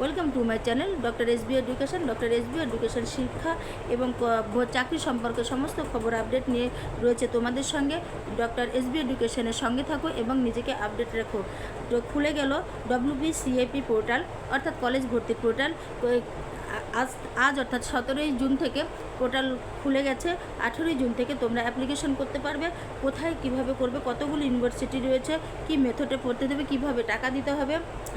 Welcome to my channel doctor S B education. Doctor S B education শিক্ষা এবং চাকরি সম্পর্কে সমস্ত খবর আপডেট নিয়ে রয়েছে তোমাদের সঙ্গে। ডক্টর এস বি এডুকেশনের সঙ্গে থাকো এবং নিজেকে আপডেট রেখো। খুলে গেল ডব্লিউবিসিএপি পোর্টাল অর্থাৎ কলেজ ভর্তি পোর্টাল আজ আজ অর্থাৎ সতেরোই জুন থেকে পোর্টাল খুলে গেছে। আঠেরোই জুন থেকে তোমরা অ্যাপ্লিকেশন করতে পারবে। কোথায় কীভাবে করবে? কতগুলো ইউনিভার্সিটি রয়েছে? কি মেথডে পড়তে দেবে? কীভাবে টাকা দিতে হবে?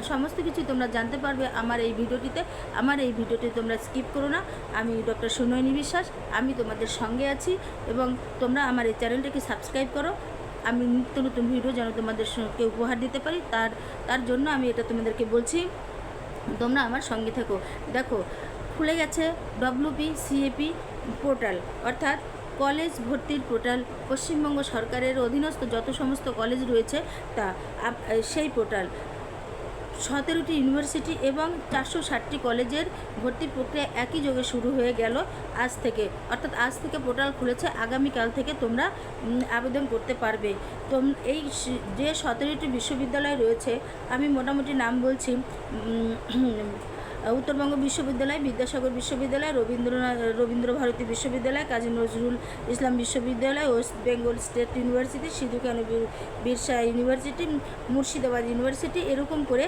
সমস্ত কিছু তোমরা জানতে পারবে আমার এই ভিডিওটিতে। আমার এই ভিডিওটি তোমরা স্কিপ করো না। আমি ডক্টর সুনয়নী বিশ্বাস। আমি তোমাদের সঙ্গে আছি এবং তোমরা আমার এই চ্যানেলটাকে সাবস্ক্রাইব করো। আমি নিত্য নতুন ভিডিও যেন তোমাদের উপহার দিতে পারি। তার তার জন্য আমি এটা তোমাদেরকে বলছি। তোমরা আমার সঙ্গে থেকো। দেখো, খুলে গেছে ডব্লিউপি সিএপি পোর্টাল অর্থাৎ কলেজ ভর্তির পোর্টাল পশ্চিমবঙ্গ সরকারের অধীনস্থ যত সমস্ত কলেজ রয়েছে তা সেই পোর্টাল সতেরোটি ইউনিভার্সিটি এবং চারশো ষাটটি কলেজের ভর্তি প্রক্রিয়া একই যোগে শুরু হয়ে গেল আজ থেকে। অর্থাৎ আজ থেকে পোর্টাল খুলেছে, আগামীকাল থেকে তোমরা আবেদন করতে পারবে। তো এই যে সতেরোটি বিশ্ববিদ্যালয় রয়েছে, আমি মোটামুটি নাম বলছি উত্তরবঙ্গ বিশ্ববিদ্যালয়, বিদ্যাসাগর বিশ্ববিদ্যালয় রবীন্দ্রনাথ রবীন্দ্র ভারতী বিশ্ববিদ্যালয়, কাজী নজরুল ইসলাম বিশ্ববিদ্যালয়, west Bengal state university Sidho Kanhu Birsa university, Murshidabad university, এরকম করে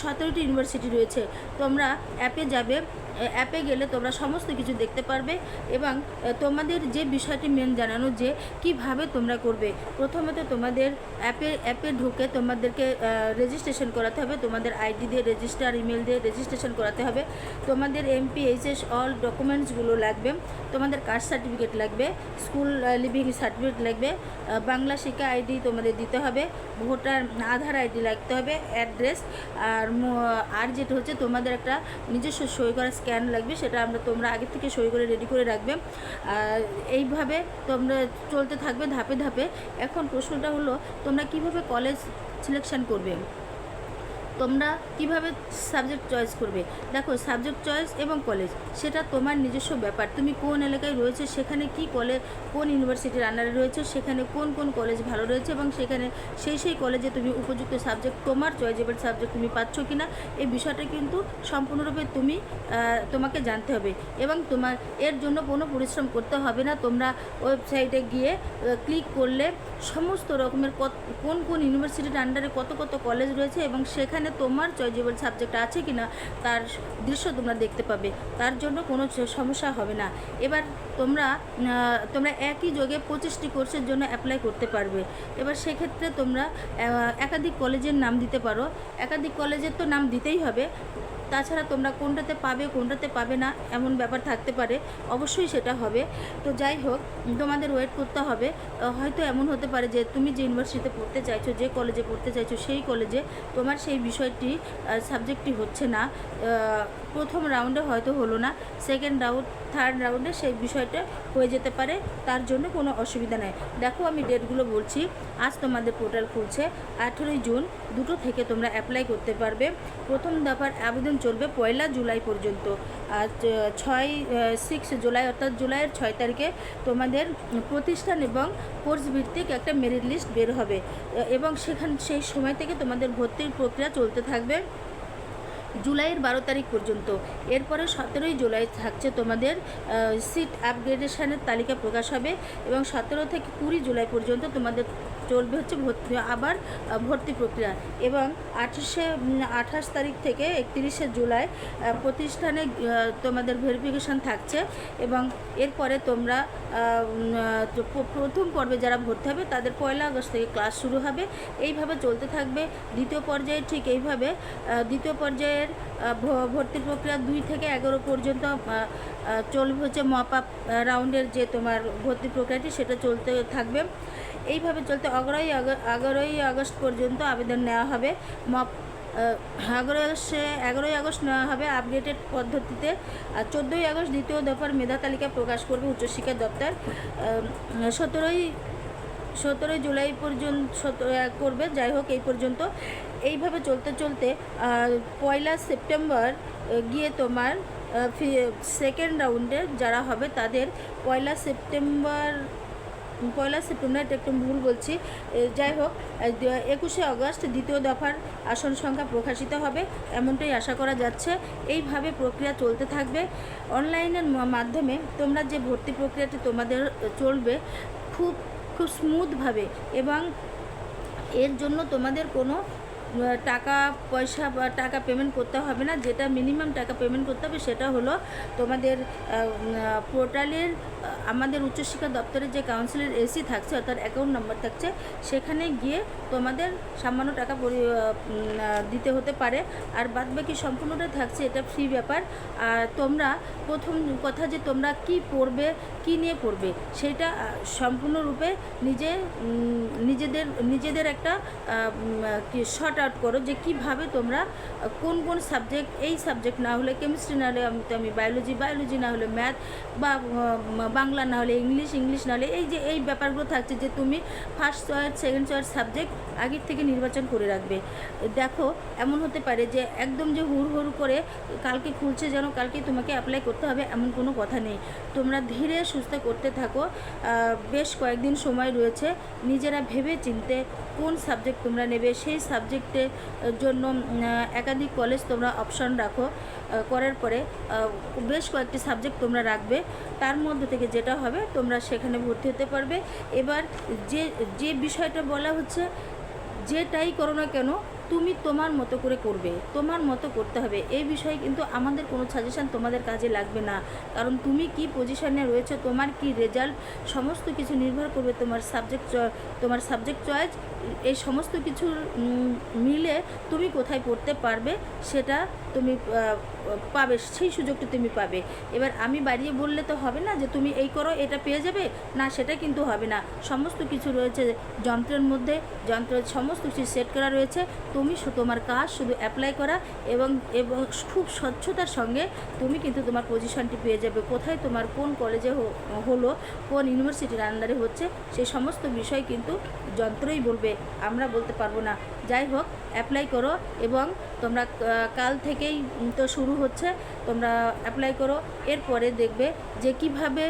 সতেরোটি ইউনিভার্সিটি রয়েছে। তোমরা অ্যাপে যাবে অ্যাপে গেলে তোমরা সমস্ত কিছু দেখতে পারবে এবং তোমাদের যে বিষয়টি মেন জানানো যে কীভাবে তোমরা করবে। প্রথমত তোমাদের অ্যাপে অ্যাপে ঢুকে তোমাদেরকে রেজিস্ট্রেশন করাতে হবে। তোমাদের আইডি দিয়ে রেজিস্টার ইমেল দিয়ে রেজিস্ট্রেশন করাতে হবে। তোমাদের এমপি এইচএস অল ডকুমেন্টসগুলো লাগবে, তোমাদের কাস্ট সার্টিফিকেট লাগবে স্কুল লিভিং সার্টিফিকেট লাগবে বাংলা শিক্ষা আইডি তোমাদের দিতে হবে, ভোটার, আধার আইডি লাগতে হবে অ্যাড্রেস আর আর যেটা হচ্ছে তোমাদের একটা নিজস্ব সই করা স্ক্যান লাগবে, সেটা আমরা তোমরা আগে থেকে সই করে রেডি করে রাখবে। এইভাবে তোমরা চলতে থাকবে ধাপে ধাপে। এখন প্রশ্নটা হলো, তোমরা কীভাবে কলেজ সিলেকশন করবে? তোমরা কীভাবে সাবজেক্ট চয়েস করবে? দেখো সাবজেক্ট চয়েস এবং কলেজ সেটা তোমার নিজস্ব ব্যাপার। তুমি কোন এলাকায় রয়েছে, সেখানে কি কলেজ কোন ইউনিভার্সিটির আন্ডারে রয়েছে, সেখানে কোন কোন কলেজ ভালো রয়েছে এবং সেখানে সেই সেই কলেজে তুমি উপযুক্ত সাবজেক্ট তোমার চয়েজেবল সাবজেক্ট তুমি পাচ্ছ কি না এই বিষয়টা কিন্তু সম্পূর্ণরূপে তুমি তোমাকে জানতে হবে এবং তোমার, এর জন্য কোনো পরিশ্রম করতে হবে না। তোমরা ওয়েবসাইটে গিয়ে ক্লিক করলে সমস্ত রকমের কোন কোন ইউনিভার্সিটির আন্ডারে কত কত কলেজ রয়েছে এবং সেখানে তোমার চয়েজেবল সাবজেক্ট আছে কি না তার দৃশ্য তোমরা দেখতে পাবে। তার জন্য কোনো সমস্যা হবে না। এবার তোমরা তোমরা একই যোগে পঁচিশটি কোর্সের জন্য অ্যাপ্লাই করতে পারবে। এবার সেক্ষেত্রে তোমরা একাধিক কলেজের নাম দিতে পারো। একাধিক কলেজের তো নাম দিতেই হবে। তাছাড়া তোমরা কোনটাতে পাবে কোনটাতে পাবে না, এমন ব্যাপার থাকতে পারে, অবশ্যই সেটা হবে। তো যাই হোক, তোমাদের ওয়েট করতে হবে। হয়তো এমন হতে পারে যে তুমি যে ইউনিভার্সিটিতে পড়তে চাইছো, যে কলেজে পড়তে চাইছো, সেই কলেজে তোমার সেই বিষয়টি সাবজেক্টটি হচ্ছে না। প্রথম রাউন্ডে হয়তো হলো না সেকেন্ড রাউন্ড থার্ড রাউন্ডে সেই বিষয়টা হয়ে যেতে পারে, তার জন্য কোনো অসুবিধা নেই। দেখো আমি ডেটগুলো বলছি, আজ তোমাদের পোর্টাল খুলছে, আঠেরোই জুন, দুটো থেকে তোমরা অ্যাপ্লাই করতে পারবে। প্রথম দফার আবেদন চলবে পয়লা জুলাই পর্যন্ত। আর ছয় সিক্স জুলাই অর্থাৎ জুলাইয়ের ছয় তারিখে তোমাদের প্রতিষ্ঠান এবং কোর্স ভিত্তিক একটা মেরিট লিস্ট বের হবে। এবং সেখান, সেই সময় থেকে তোমাদের ভর্তির প্রক্রিয়া চলতে থাকবে। জুলাইয়ের বারো তারিখ পর্যন্ত। এরপরে সতেরোই জুলাই থাকছে তোমাদের সিট আপগ্রেডেশনের তালিকা প্রকাশ হবে এবং সতেরো থেকে কুড়ি জুলাই পর্যন্ত তোমাদের চলবে হচ্ছে ভর্তি, আবার ভর্তি প্রক্রিয়া এবং আঠাশে আঠাশ তারিখ থেকে একত্রিশে জুলাই প্রতিষ্ঠানে তোমাদের ভেরিফিকেশন থাকছে এবং এরপরে তোমরা প্রথম পর্বে যারা ভর্তি হবে তাদের পয়লা আগস্ট থেকে ক্লাস শুরু হবে। এইভাবে চলতে থাকবে। দ্বিতীয় পর্যায়ে ঠিক এইভাবে দ্বিতীয় পর্যায়ের আহ, ভ- ভর্তি প্রক্রিয়া দুই থেকে এগারো পর্যন্ত চলবে হচ্ছে মপ আপ রাউন্ডের যে তোমার ভর্তি প্রক্রিয়াটি সেটা চলতে থাকবে। এইভাবে চলতে এগারোই এগারোই আগস্ট পর্যন্ত আবেদন নেওয়া হবে। মপ এগারোই আগস্টে এগারোই আগস্ট নেওয়া হবে আপডেটেড পদ্ধতিতে। আর চোদ্দোই আগস্ট দ্বিতীয় দফার মেধা তালিকা প্রকাশ করবে উচ্চশিক্ষা দপ্তর। সতেরোই সতেরোই জুলাই পর্যন্ত সতেরো করবে। যাই হোক এই পর্যন্ত। এইভাবে চলতে চলতে পয়লা সেপ্টেম্বর গিয়ে তোমার সেকেন্ড রাউন্ডে যারা হবে তাদের পয়লা সেপ্টেম্বর পয়লা সেপ্টেম্বর এটা একটু ভুল বলছি যাই হোক একুশে আগস্ট দ্বিতীয় দফার আসন সংখ্যা প্রকাশিত হবে, এমনটাই আশা করা যাচ্ছে। এইভাবে প্রক্রিয়া চলতে থাকবে। অনলাইনের মাধ্যমে তোমরা যে ভর্তি প্রক্রিয়াটি তোমাদের চলবে, খুব খুব স্মুথভাবে এবং এর জন্য তোমাদের কোনো টাকা পয়সা বা টাকা পেমেন্ট করতে হবে না। যেটা মিনিমাম টাকা পেমেন্ট করতে হবে সেটা হলো তোমাদের পোর্টালের আমাদের উচ্চশিক্ষা দপ্তরের যে কাউন্সিলের এসি থাকছে, অর্থাৎ অ্যাকাউন্ট নাম্বার থাকছে, সেখানে গিয়ে তোমাদের সামান্য টাকা দিতে হতে পারে। আর বাদ বাকি সম্পূর্ণটা থাকছে, এটা ফ্রি ব্যাপার। আর তোমরা প্রথম কথা যে তোমরা কি পড়বে, কি নিয়ে পড়বে, সেটা সম্পূর্ণরূপে নিজে নিজেদের নিজেদের একটা শর্ট আউট করো যে কীভাবে তোমরা, কোন কোন সাবজেক্ট এই সাবজেক্ট না হলে কেমিস্ট্রি না হলে আমি বায়োলজি বায়োলজি না হলে ম্যাথ বা বাংলা না হলে ইংলিশ ইংলিশ না হলে এই যে এই ব্যাপারগুলো থাকছে যে তুমি first choice second choice subject আগের থেকে নির্বাচন করে রাখবে। দেখো, এমন হতে পারে যে একদম যে হুড় হুড় করে কালকে খুলছে যেন কালকে তোমাকে অ্যাপ্লাই করতে হবে এমন কোনো কথা নেই। তোমরা ধীরে সুস্থ করতে থাকো। বেশ কয়েকদিন সময় রয়েছে। নিজেরা ভেবে চিনতে কোন সাবজেক্ট তোমরা নেবে, সেই সাবজেক্টের জন্য একাধিক কলেজ তোমরা অপশন রাখো। করার পরে বেশ কয়েকটি সাবজেক্ট তোমরা রাখবে। তার মধ্যে থেকে যেটা হবে, তোমরা সেখানে ভর্তি হতে পারবে। এবার যে যে বিষয়টা বলা হচ্ছে যেটাই করো না কেন তুমি তোমার মতো করে করবে তোমার মতো করতে হবে। এই বিষয়ে কিন্তু আমাদের কোনো সাজেশান তোমাদের কাজে লাগবে না। কারণ তুমি কি পজিশনে রয়েছে তোমার কি রেজাল্ট সমস্ত কিছু নির্ভর করবে তোমার সাবজেক্ট তোমার সাবজেক্ট চয়েস এই সমস্ত উম, মিলে তুমি কোথায় পড়তে পারবে সেটা তুমি পাবে সেই সুযোগটা তুমি পাবে। এবার আমি বাড়িয়ে বললে তো হবে না যে তুমি এই করো এটা পেয়ে যাবে? না সেটা কিন্তু হবে না। সমস্ত কিছু রয়েছে যন্ত্রের মধ্যে যন্ত্রের সমস্ত কিছু সেট করা রয়েছে। তুমি তোমার কাজ শুধু অ্যাপ্লাই করা এবং এবং খুব স্বচ্ছতার সঙ্গে তুমি কিন্তু তোমার পজিশনটি পেয়ে যাবে। কোথায় তোমার কোন কলেজে হলো, কোন ইউনিভার্সিটির আন্ডারে হচ্ছে সেই সমস্ত বিষয় কিন্তু যন্ত্রই বলবে। আমরা বলতে পারব না। যাই হোক অ্যাপ্লাই করো এবং তোমরা কাল থেকেই তো শুরু হচ্ছে, তোমরা অ্যাপ্লাই করো। এরপরে দেখবে যে কীভাবে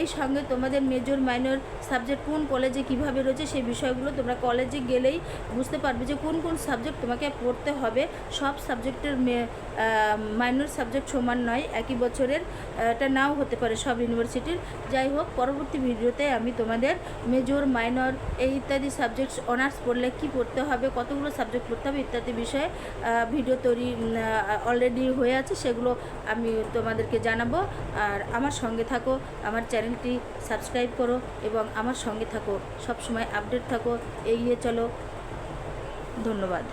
এই সঙ্গে তোমাদের মেজর মাইনর সাবজেক্ট কোন কলেজে কীভাবে রয়েছে সেই বিষয়গুলো তোমরা কলেজে গেলেই বুঝতে পারবে যে কোন কোন সাবজেক্ট তোমাকে পড়তে হবে। সব সাবজেক্টের মাইনর সাবজেক্ট সমান নয়, একই বছরের এটা নাও হতে পারে সব ইউনিভার্সিটির যাই হোক, পরবর্তী ভিডিওতে আমি তোমাদের মেজর মাইনর এই ইত্যাদি সাবজেক্ট অনার্স পড়লে কি পড়তে হবে কতগুলো সাবজেক্ট পড়তে হবে ইত্যাদি বিষয়ে ভিডিও তৈরি অলরেডি হয়ে আছে, সেগুলো আমি তোমাদেরকে জানাব। আর আমার সঙ্গে থাকো, আমার চ্যানেলটি সাবস্ক্রাইব করো এবং আমার সঙ্গে থাকো। সবসময় আপডেট থাকো, এগিয়ে চলো। ধন্যবাদ।